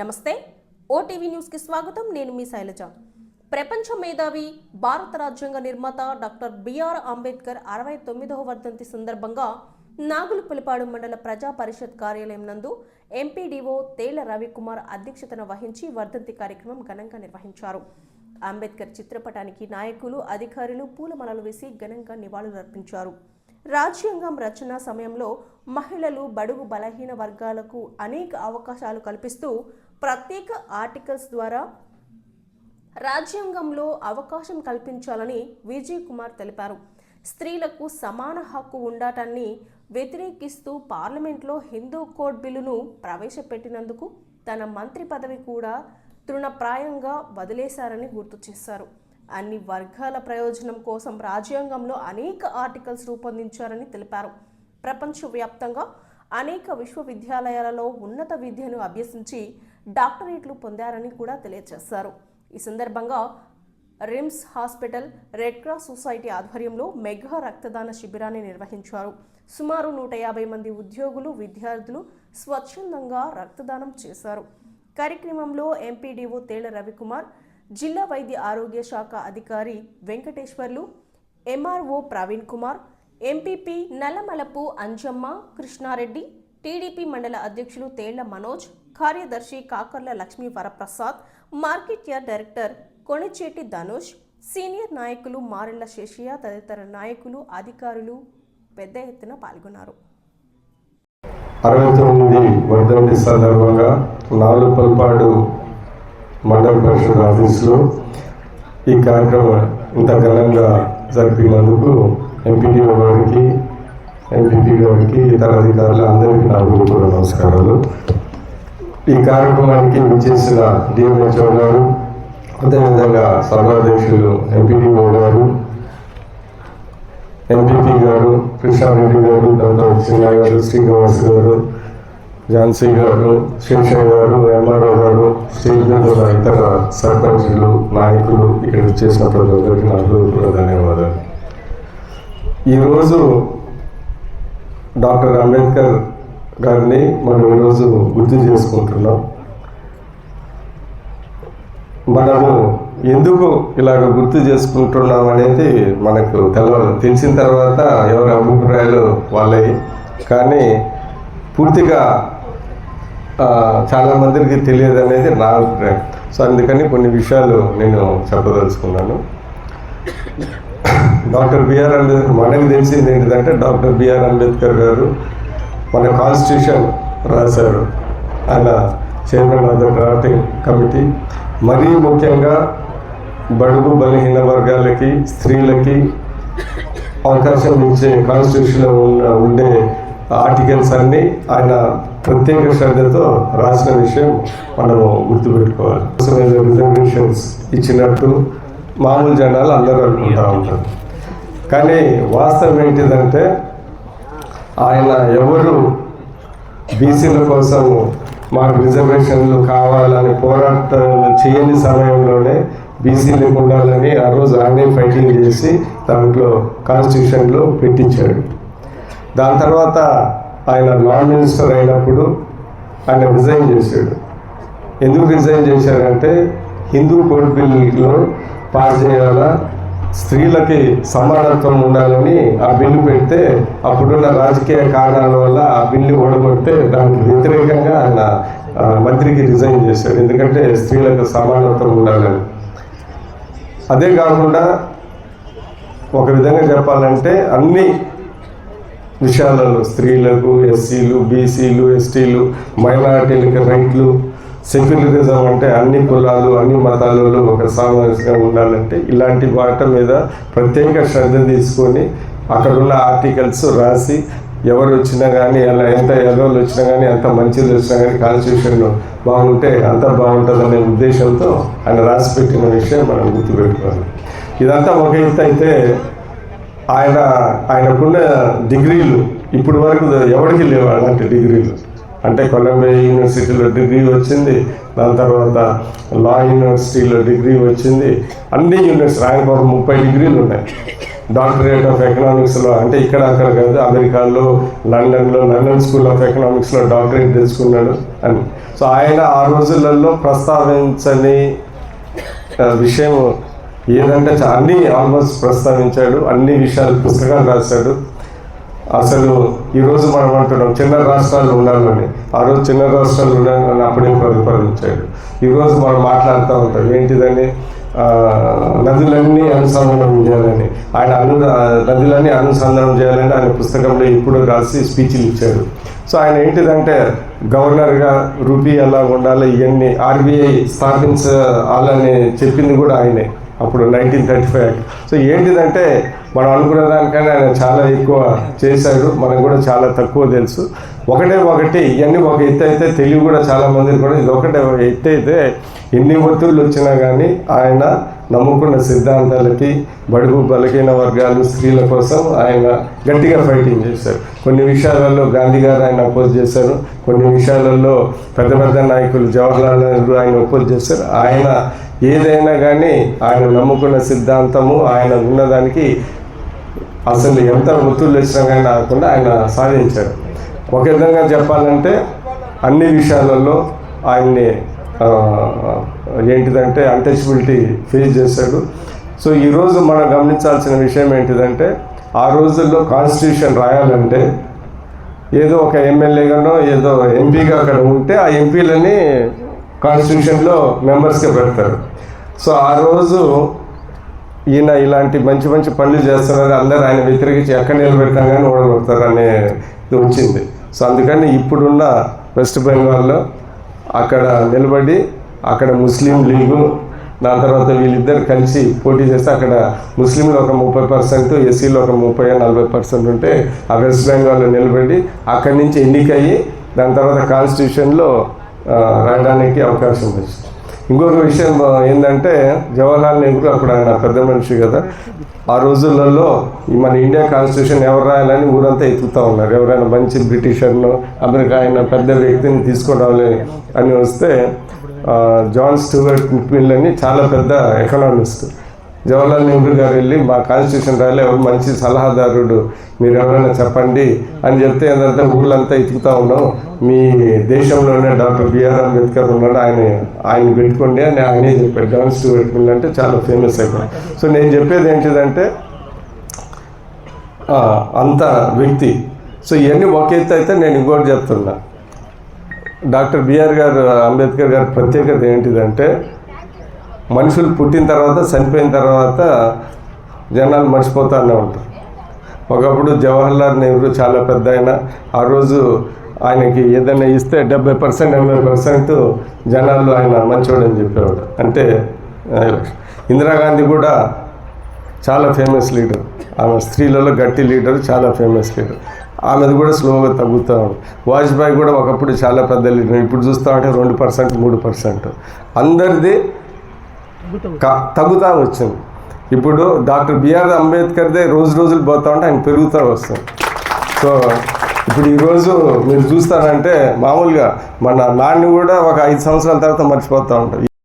నమస్తే. ఓటీవీ న్యూస్కి స్వాగతం. నేను మీ శైలజ. ప్రపంచ మేధావి భారత రాజ్యాంగ నిర్మాత డాక్టర్ బిఆర్ అంబేద్కర్ అరవై తొమ్మిదవ వర్ధంతి సందర్భంగా నాగులపల్లిపాడు మండల ప్రజా పరిషత్ కార్యాలయం నందు ఎంపీడీఓ తేల రవికుమార్ అధ్యక్షతన వహించి వర్ధంతి కార్యక్రమం ఘనంగా నిర్వహించారు. అంబేద్కర్ చిత్రపటానికి నాయకులు అధికారులు పూలమాలలు వేసి ఘనంగా నివాళులర్పించారు. రాజ్యాంగం రచన సమయంలో మహిళలు బడుగు బలహీన వర్గాలకు అనేక అవకాశాలు కల్పిస్తూ ప్రత్యేక ఆర్టికల్స్ ద్వారా రాజ్యాంగంలో అవకాశం కల్పించాలని విజయ్ కుమార్ తెలిపారు. స్త్రీలకు సమాన హక్కు ఉండటాన్ని వ్యతిరేకిస్తూ పార్లమెంట్లో హిందూ కోడ్ బిల్లును ప్రవేశపెట్టినందుకు తన మంత్రి పదవి కూడా తృణప్రాయంగా వదిలేశారని గుర్తు చేశారు. అన్ని వర్గాల ప్రయోజనం కోసం రాజ్యాంగంలో అనేక ఆర్టికల్స్ రూపొందించారని తెలిపారు. ప్రపంచవ్యాప్తంగా అనేక విశ్వవిద్యాలయాలలో ఉన్నత విద్యను అభ్యసించి డాక్టరేట్లు పొందారని కూడా తెలియజేశారు. ఈ సందర్భంగా RIMS hospital red cross society ఆధ్వర్యంలో మెగా రక్తదాన శిబిరాన్ని నిర్వహించారు. సుమారు నూట యాభై మంది ఉద్యోగులు విద్యార్థులు స్వచ్ఛందంగా రక్తదానం చేశారు. కార్యక్రమంలో ఎంపీడీఓ తేళ్ళ రవికుమార్ జిల్లా వైద్య ఆరోగ్య శాఖ అధికారి Venkateswarlu MRO Praveen Kumar MPP Nallamalapu Anjamma Krishna Reddy TDP మండల అధ్యక్షులు తేళ్ళ మనోజ్ కార్యదర్శి Kakarla Lakshmi Varaprasad market yard director Konicheti Dhanush senior నాయకులు మారెళ్ళ శేషయ్య తదితర నాయకులు అధికారులు పెద్ద ఎత్తున పాల్గొన్నారు. అరవై తొమ్మిది వర్ధంతి సందర్భంగా నాలుగు పల్పాడు మండల పరిషత్ ఆఫీసులో ఈ కార్యక్రమం ఇంత ఘనంగా జరిపినందుకు ఎంపీడీఓ గారికి ఎంపీపీ గారికి ఇతర అధికారులు అందరికీ నా నమస్కారాలు. ఈ కార్యక్రమానికి విచ్చేసిన డిఎంహెచ్ఓ గారు అదేవిధంగా సభాధ్యక్షులు ఎంపీడీఓ గారు ఎంపీపీ గారు కృష్ణారెడ్డి గారు డాక్టర్ చిన్న గారు శ్రీనివాస్ గారు ఝాన్సీ గారు శేషయ్య గారు ఎంఆర్ఓ గారు స్టేజ్ ఇతర సర్పంచులు నాయకులు ఇక్కడ చేసిన ప్రతి ఒక్కరికి నా హృదయపూర్వక ధన్యవాదాలు. ఈరోజు డాక్టర్ అంబేద్కర్ గారిని మనం ఈరోజు గుర్తు చేసుకుంటున్నాం. మనము ఎందుకు ఇలాగ గుర్తు చేసుకుంటున్నాం అనేది మనకు తెలవదు తెలిసిన తర్వాత ఎవరి అభిప్రాయాలు వాళ్ళవి. కానీ పూర్తిగా చాలామందికి చాలా మందికి తెలియదు అనేది నా అభిప్రాయం. సో అందుకని కొన్ని విషయాలు నేను చెప్పదలుచుకున్నాను. డాక్టర్ బిఆర్ అంబేద్కర్ మనకు తెలిసింది ఏంటిదంటే డాక్టర్ బిఆర్ అంబేద్కర్ గారు మన కాన్స్టిట్యూషన్ రాశారు. ఆయన chairman of the drafting committee మరీ ముఖ్యంగా బడుగు బలహీన వర్గాలకి స్త్రీలకి అవకాశం ఇచ్చే కాన్స్టిట్యూషన్లో ఉన్న ఉండే ఆర్టికల్స్ అన్నీ ఆయన ప్రత్యేక శ్రద్ధతో రాసిన విషయం మనము గుర్తుపెట్టుకోవాలి. రిజర్వేషన్స్ ఇచ్చినట్టు మామూలు జనాలు అందరూ అనుకుంటా ఉంటారు. కానీ వాస్తవం ఏంటిదంటే ఆయన ఎవరు బీసీల కోసం మాకు రిజర్వేషన్లు కావాలని పోరాటం చేయని సమయంలోనే బీసీలకు ఉండాలని ఆ రోజు ఆయనే ఫైటింగ్ చేసి దాంట్లో కాన్స్టిట్యూషన్లో పెట్టించాడు. దాని తర్వాత ఆయన నాన్ మినిస్టర్ అయినప్పుడు ఆయన రిజైన్ చేశాడు. ఎందుకు రిజైన్ చేశారంటే హిందూ కోడ్ బిల్లులో పాస్ చేయాలా? స్త్రీలకి సమానత్వం ఉండాలని ఆ బిల్లు పెడితే అప్పుడున్న రాజకీయ కారణాల వల్ల ఆ బిల్లు ఓడగొడితే దానికి వ్యతిరేకంగా ఆయన ఆ, మంత్రికి రిజైన్ చేశాడు ఎందుకంటే స్త్రీలకు సమానత్వం ఉండాలని. అదే కాకుండా ఒక విధంగా చెప్పాలంటే అన్ని విషయాలలో స్త్రీలకు ఎస్సీలు బీసీలు ఎస్టీలు మైనారిటీలకు రైట్లు సెక్యులరిజం అంటే అన్ని కులాలు అన్ని మతాలలో ఒక సామరస్యంగా ఉండాలంటే ఇలాంటి వాటి మీద ప్రత్యేక శ్రద్ధ తీసుకొని అక్కడ ఉన్న ఆర్టికల్స్ రాసి ఎవరు వచ్చినా కానీ అలా ఎంత ఎర్రలు వచ్చినా కానీ ఎంత మంచిది వచ్చినా కానీ కాన్స్టిట్యూషన్ బాగుంటే అంత బాగుంటుందనే ఉద్దేశంతో ఆయన రాసి పెట్టిన విషయం మనం గుర్తుపెట్టుకోవాలి. ఇదంతా ఒక ఇంత అయితే ఆయన ఆయనకున్న డిగ్రీలు ఇప్పటి వరకు ఎవరికి లేవు అలాంటి డిగ్రీలు? అంటే కొలంబియా యూనివర్సిటీలో డిగ్రీ వచ్చింది. దాని తర్వాత లా యూనివర్సిటీలో డిగ్రీ వచ్చింది. అన్ని యూనివర్సిటీ ఆయన ఒక ముప్పై డిగ్రీలు ఉన్నాయి. డాక్టరేట్ ఆఫ్ ఎకనామిక్స్లో అంటే ఇక్కడ అక్కడ కాదు అమెరికాలో లండన్లో లండన్ స్కూల్ ఆఫ్ ఎకనామిక్స్లో డాక్టరేట్ తెచ్చుకున్నాడు అని. సో ఆయన ఆ రోజులలో ప్రస్తావించని విషయం ఏదంటే అన్నీ అన్ని ఆల్మోస్ట్ ప్రస్తావించాడు. అన్ని విషయాలు పుస్తకాలు రాశాడు. అసలు ఈరోజు మనం అంటున్నాం చిన్న రాష్ట్రాలు ఉండాలని. ఆ రోజు చిన్న రాష్ట్రాలు ఉండాలని అప్పుడే ప్రతిపాదించాడు? ఈరోజు మనం మాట్లాడుతూ ఉంటాం ఏంటిదని నదులన్నీ అనుసంధానం చేయాలని. ఆయన అను నదులన్నీ అనుసంధానం చేయాలని ఆయన పుస్తకంలో ఇప్పుడు రాసి స్పీచ్లు ఇచ్చాడు. సో ఆయన ఏంటిదంటే గవర్నర్గా రూపీ ఎలా ఉండాలి ఇవన్నీ ఆర్బీఐ స్థాపించాలని చెప్పింది కూడా ఆయనే. అప్పుడు నైన్టీన్ థర్టీ ఫైవ్ సో ఏంటిదంటే మనం అనుకున్న దానికన్నా ఆయన చాలా ఎక్కువ చేశాడు. మనకు కూడా చాలా తక్కువ తెలుసు. ఒకటే ఒకటి ఇవన్నీ ఒక ఎత్తు అయితే తెలివి కూడా చాలామందికి కూడా ఇది ఒకటే ఒక ఎత్తు అయితే ఎన్ని ఒత్తిళ్ళు వచ్చినా కానీ ఆయన నమ్ముకున్న సిద్ధాంతాలకి బడుగు బలహీన వర్గాలు స్త్రీల కోసం ఆయన గట్టిగా ఫైటింగ్ చేశారు. కొన్ని విషయాలలో గాంధీ గారు ఆయన అపోజ్ చేశారు. కొన్ని విషయాలలో పెద్ద పెద్ద నాయకులు జవహర్లాల్ నెహ్రూ ఆయన అపోజ్ చేశారు. ఆయన ఏదైనా కానీ ఆయన నమ్ముకున్న సిద్ధాంతము ఆయన ఉన్నదానికి అసలు ఎంత ఒత్తులు వచ్చినా కానీ రాకుండా ఆయన సాధించారు. ఒక విధంగా చెప్పాలంటే అన్ని విషయాలలో ఆయన్ని ఏంటిదంటే అన్టచబిలిటీ ఫేస్ చేశాడు. సో ఈరోజు మనం గమనించాల్సిన విషయం ఏంటిదంటే ఆ రోజుల్లో కాన్స్టిట్యూషన్ రాయాలంటే ఏదో ఒక ఎమ్మెల్యేగానో ఏదో ఎంపీగా అక్కడ ఉంటే ఆ ఎంపీలని కాన్స్టిట్యూషన్లో మెంబర్స్గా పెడతారు. సో ఆ రోజు ఈయన ఇలాంటి మంచి మంచి పనులు చేస్తున్నారు. అందరూ ఆయన వ్యతిరేకించి ఎక్కడ నిలబెడతాం కానీ ఓడగొడతారు అనే ఇది వచ్చింది సో అందుకని ఇప్పుడున్న వెస్ట్ బెంగాల్లో అక్కడ నిలబడి అక్కడ ముస్లిం లీగు దాని తర్వాత వీళ్ళిద్దరు కలిసి పోటీ చేస్తే అక్కడ ముస్లింలు ఒక ముప్పై పర్సెంట్ ఎస్సీలు ఒక ముప్పై నలభై పర్సెంట్ ఉంటే ఆ వెస్ట్ బెంగాల్లో నిలబడి అక్కడి నుంచి ఎన్నికయ్యి దాని తర్వాత కాన్స్టిట్యూషన్లో రాయడానికి అవకాశం వచ్చింది. ఇంకొక విషయం ఏంటంటే జవహర్లాల్ నెహ్రూ అప్పుడు ఆయన పెద్ద మనిషి కదా. ఆ రోజులలో మన ఇండియా కాన్స్టిట్యూషన్ ఎవరు రాయాలని ఊరంతా ఎత్తుతూ ఉన్నారు. ఎవరైనా మంచి బ్రిటిషర్ను అమెరికా ఆయన పెద్ద వ్యక్తిని తీసుకొని రావాలి అని వస్తే జాన్ స్టూవర్ట్ మిల్ అని చాలా పెద్ద ఎకనామిస్ట్. జవహర్లాల్ నెహ్రూ గారు వెళ్ళి మా కాన్స్టిట్యూషన్ రాయాలి ఎవరు మంచి సలహాదారుడు మీరు ఎవరైనా చెప్పండి అని చెప్తే ఏంటంటే ఊళ్ళంతా ఇతుకుతా ఉన్నాం. మీ దేశంలోనే డాక్టర్ బిఆర్ అంబేద్కర్ ఉన్నాడు ఆయన ఆయన పెట్టుకోండి అని ఆయనే చెప్పాడు జాన్ స్టూవర్ట్ మిల్ అంటే చాలా ఫేమస్ అయిపోయింది సో నేను చెప్పేది ఏంటిదంటే అంత వ్యక్తి. సో ఇవన్నీ ఒక ఎత్తు అయితే నేను ఇంకోటి చెప్తున్నా. డాక్టర్ బిఆర్ గారు అంబేద్కర్ గారి ప్రత్యేకత ఏంటిదంటే మనుషులు పుట్టిన తర్వాత చనిపోయిన తర్వాత జనాలు మర్చిపోతానే ఉంటారు. ఒకప్పుడు జవహర్లాల్ నెహ్రూ చాలా పెద్ద ఆయన. ఆ రోజు ఆయనకి ఏదైనా ఇస్తే డెబ్బై పర్సెంట్ ఎనభై పర్సెంట్ జనాలు ఆయన మంచోడని చెప్పేవాడు. అంటే ఇందిరాగాంధీ కూడా చాలా ఫేమస్ లీడర్. ఆమె స్త్రీలలో గట్టి లీడర్ చాలా ఫేమస్ లీడర్. ఆమెది కూడా స్లోగా తగ్గుతూ ఉంది. వాజ్పేయి కూడా ఒకప్పుడు చాలా పెద్ద లీడర్. ఇప్పుడు చూస్తూ ఉంటే రెండు పర్సెంట్ మూడు పర్సెంట్. అందరిది తగ్గుతూ వచ్చింది ఇప్పుడు డాక్టర్ బిఆర్ అంబేద్కర్దే రోజు రోజులు పోతా ఉంటే ఆయన పెరుగుతూ వస్తుంది సో ఇప్పుడు ఈరోజు మీరు చూస్తారంటే మామూలుగా మన నాన్న కూడా ఒక ఐదు సంవత్సరాల తర్వాత మర్చిపోతూ ఉంటాం